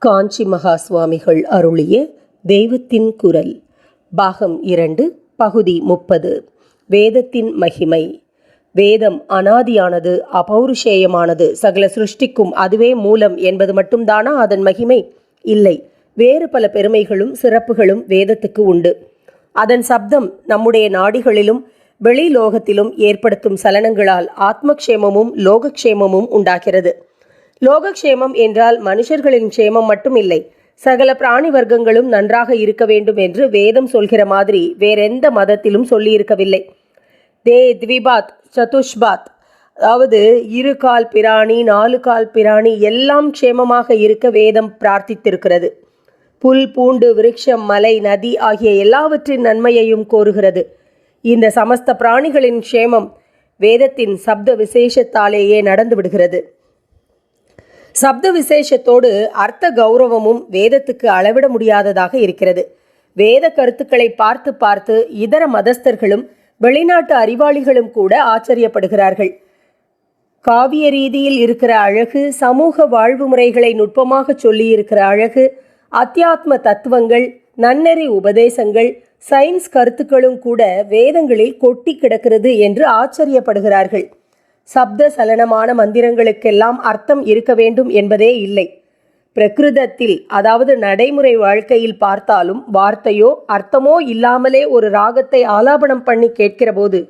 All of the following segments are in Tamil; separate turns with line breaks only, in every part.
காஞ்சி மகா சுவாமிகள் அருளிய தெய்வத்தின் குரல். பாகம் இரண்டு பகுதி முப்பது. வேதத்தின் மகிமை. வேதம் அனாதியானது அபௌருஷேயமானது. சகல சிருஷ்டிக்கும் அதுவே மூலம் என்பது மட்டும்தானா அதன் மகிமை? இல்லை. வேறு பல பெருமைகளும் சிறப்புகளும் வேதத்துக்கு உண்டு. அதன் சப்தம் நம்முடைய நாடிகளிலும் வெளிலோகத்திலும் ஏற்படுத்தும் சலனங்களால் ஆத்மக்ஷேமமும் லோகக்ஷேமமும் உண்டாகிறது. லோகக்ஷேமம் என்றால் மனுஷர்களின் க்ஷேமம் மட்டும் இல்லை சகல பிராணி வர்க்கங்களும் நன்றாக இருக்க வேண்டும் என்று வேதம் சொல்கிற மாதிரி வேறெந்த மதத்திலும் சொல்லியிருக்கவில்லை. தே த்விபாத் சதுஷ்பாத் அதாவது இரு கால் பிராணி நாலு கால் பிராணி எல்லாம் க்ஷேமமாக இருக்க வேதம் பிரார்த்தித்திருக்கிறது. புல் பூண்டு விருட்சம் மலை நதி ஆகிய எல்லாவற்றின் நன்மையையும் கோருகிறது. இந்த சமஸ்த பிராணிகளின் க்ஷேமம் வேதத்தின் சப்த விசேஷத்தாலேயே நடந்து விடுகிறது சப்த விசேஷத்தோடு அர்த்த கௌரவமும் வேதத்துக்கு அளவிட முடியாததாக இருக்கிறது. வேத கருத்துக்களை பார்த்து பார்த்து இதர மதஸ்தர்களும் வெளிநாட்டு அறிவாளிகளும் கூட ஆச்சரியப்படுகிறார்கள். காவிய ரீதியில் இருக்கிற அழகு சமூக வாழ்வு முறைகளை நுட்பமாக சொல்லியிருக்கிற அழகு அத்தியாத்ம தத்துவங்கள் நன்னெறி உபதேசங்கள் சயின்ஸ் கருத்துக்களும் கூட வேதங்களில் கொட்டி கிடக்கிறது என்று ஆச்சரியப்படுகிறார்கள். சப்த சலனமான மந்திரங்களுக்கெல்லாம் அர்த்தம் இருக்க வேண்டும் என்பதே இல்லை. பிரகிருதத்தில் அதாவது நடைமுறை வாழ்க்கையில் பார்த்தாலும் வார்த்தையோ அர்த்தமோ இல்லாமலே ஒரு ராகத்தை ஆலாபனம் பண்ணி கேட்கிறபோது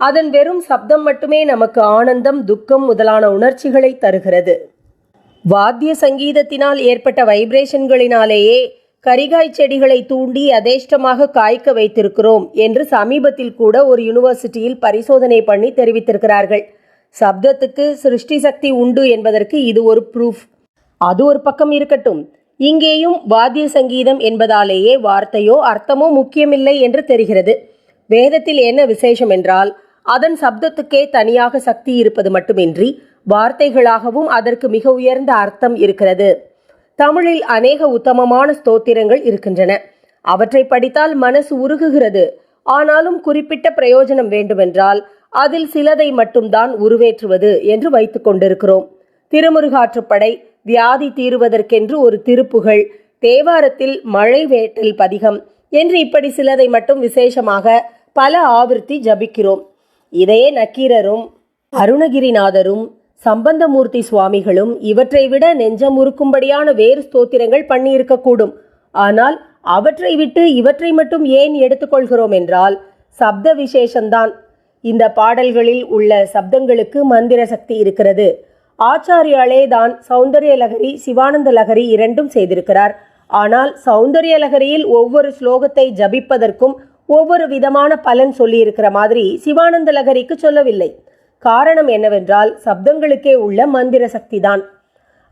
அதன் வெறும் சப்தம் மட்டுமே நமக்கு ஆனந்தம் துக்கம் முதலான உணர்ச்சிகளை தருகிறது. வாத்திய சங்கீதத்தினால் ஏற்பட்ட வைப்ரேஷன்களினாலேயே கரிகாய் செடிகளை தூண்டி அதேஷ்டமாக காய்க்க வைத்திருக்கிறோம் என்று சமீபத்தில் கூட ஒரு யூனிவர்சிட்டியில் பரிசோதனை பண்ணி தெரிவித்திருக்கிறார்கள். சப்தத்துக்கு சிருஷ்டி சக்தி உண்டு என்பதற்கு இது ஒரு ப்ரூஃப் அது ஒரு பக்கம் இருக்கட்டும். இங்கேயும் வாத்திய சங்கீதம் என்பதாலேயே வார்த்தையோ அர்த்தமோ முக்கியமில்லை என்று தெரிகிறது. வேதத்தில் என்ன விசேஷம் என்றால் அதன் சப்தத்துக்கே தனியாக சக்தி இருப்பது மட்டுமின்றி வார்த்தைகளாகவும் அதற்கு மிக உயர்ந்த அர்த்தம் இருக்கிறது. தமிழில் அநேக உத்தமமான ஸ்தோத்திரங்கள் இருக்கின்றன. அவற்றை படித்தால் மனசு உருகுகிறது. ஆனாலும் குறிப்பிட்ட பிரயோஜனம் வேண்டுமென்றால் அதில் சிலதை மட்டும்தான் உருவேற்றுவது என்று வைத்துக் கொண்டிருக்கிறோம். திருமுருகாற்றுப்படை வியாதி தீருவதற்கென்று ஒரு திருப்புகழ் தேவாரத்தில் மழை வேட்டல் பதிகம் என்று இப்படி சிலதை மட்டும் விசேஷமாக பல ஆவிருத்தி ஜபிக்கிறோம். இதையே நக்கீரரும் அருணகிரிநாதரும் சம்பந்தமூர்த்தி சுவாமிகளும் இவற்றை விட நெஞ்சம் உருக்கும்படியான வேறு ஸ்தோத்திரங்கள் பண்ணியிருக்கக்கூடும். ஆனால் அவற்றை விட்டு இவற்றை மட்டும் ஏன் எடுத்துக்கொள்கிறோம் என்றால் சப்த விசேஷந்தான். இந்த பாடல்களில் உள்ள சப்தங்களுக்கு மந்திர சக்தி இருக்கிறது. ஆச்சாரியாலே தான் சௌந்தரிய லகரி சிவானந்த லகரி இரண்டும் செய்திருக்கிறார். ஆனால் சௌந்தரிய லகரியில் ஒவ்வொரு ஸ்லோகத்தை ஜபிப்பதற்கும் ஒவ்வொரு விதமான பலன் சொல்லியிருக்கிற மாதிரி சிவானந்த லகரிக்கு சொல்லவில்லை. காரணம் என்னவென்றால் சப்தங்களுக்கே உள்ள மந்திர சக்தி தான்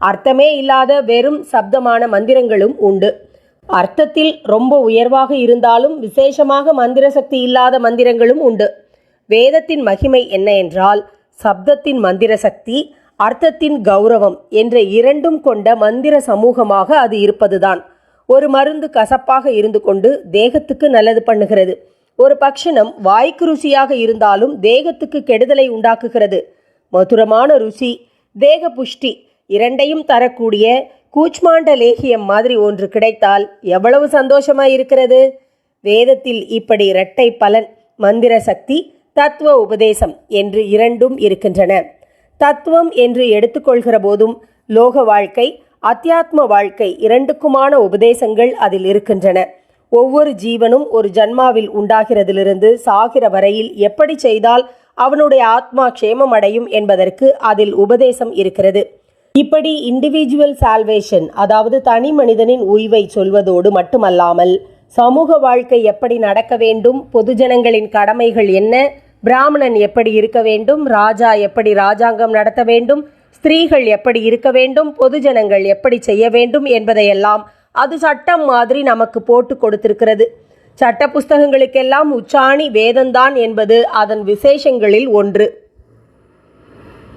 அர்த்தமே இல்லாத வெறும் சப்தமான மந்திரங்களும் உண்டு. அர்த்தத்தில் ரொம்ப உயர்வாக இருந்தாலும் விசேஷமாக மந்திர சக்தி இல்லாத மந்திரங்களும் உண்டு. வேதத்தின் மகிமை என்ன என்றால் சப்தத்தின் மந்திர சக்தி அர்த்தத்தின் கௌரவம் என்ற இரண்டும் கொண்ட மந்திர சமூகமாக அது இருப்பதுதான். ஒரு மருந்து கசப்பாக இருந்து கொண்டு தேகத்துக்கு நல்லது பண்ணுகிறது. ஒரு பக்ஷணம் வாய்க்கு ருசியாக இருந்தாலும் தேகத்துக்கு கெடுதலை உண்டாக்குகிறது. மதுரமான ருசி தேக புஷ்டி இரண்டையும் தரக்கூடிய கூச்மாண்ட லேகியம் மாதிரி ஒன்று கிடைத்தால் எவ்வளவு சந்தோஷமாய் இருக்கிறது? வேதத்தில் இப்படி இரட்டை பலன் மந்திர சக்தி தத்துவ உபதேசம் என்று இரண்டும் இருக்கின்றன. தத்துவம் என்று எடுத்துக்கொள்கிற போதும் லோக வாழ்க்கை அத்தியாத்ம வாழ்க்கை இரண்டுக்குமான உபதேசங்கள் அதில் இருக்கின்றன. ஒவ்வொரு ஜீவனும் ஒரு ஜன்மாவில் உண்டாகிறதிலிருந்து சாகிற வரையில் எப்படி செய்தால் அவனுடைய ஆத்மா க்ஷேமம் அடையும் என்பதற்கு அதில் உபதேசம் இருக்கிறது. இப்படி இண்டிவிஜுவல் சால்வேஷன் அதாவது தனி மனிதனின் உய்வை சொல்வதோடு மட்டுமல்லாமல் சமூக வாழ்க்கை எப்படி நடக்க வேண்டும் பொதுஜனங்களின் கடமைகள் என்ன பிராமணன் எப்படி இருக்க வேண்டும்? ராஜா எப்படி ராஜாங்கம் நடத்த வேண்டும்? ஸ்திரீகள் எப்படி இருக்க வேண்டும்? பொதுஜனங்கள் எப்படி செய்ய வேண்டும் என்பதையெல்லாம் அது சட்டம் மாதிரி நமக்கு போட்டு கொடுத்திருக்கிறது. சட்ட புஸ்தகங்களுக்கெல்லாம் உச்சாணி வேதந்தான் என்பது அதன் விசேஷங்களில் ஒன்று.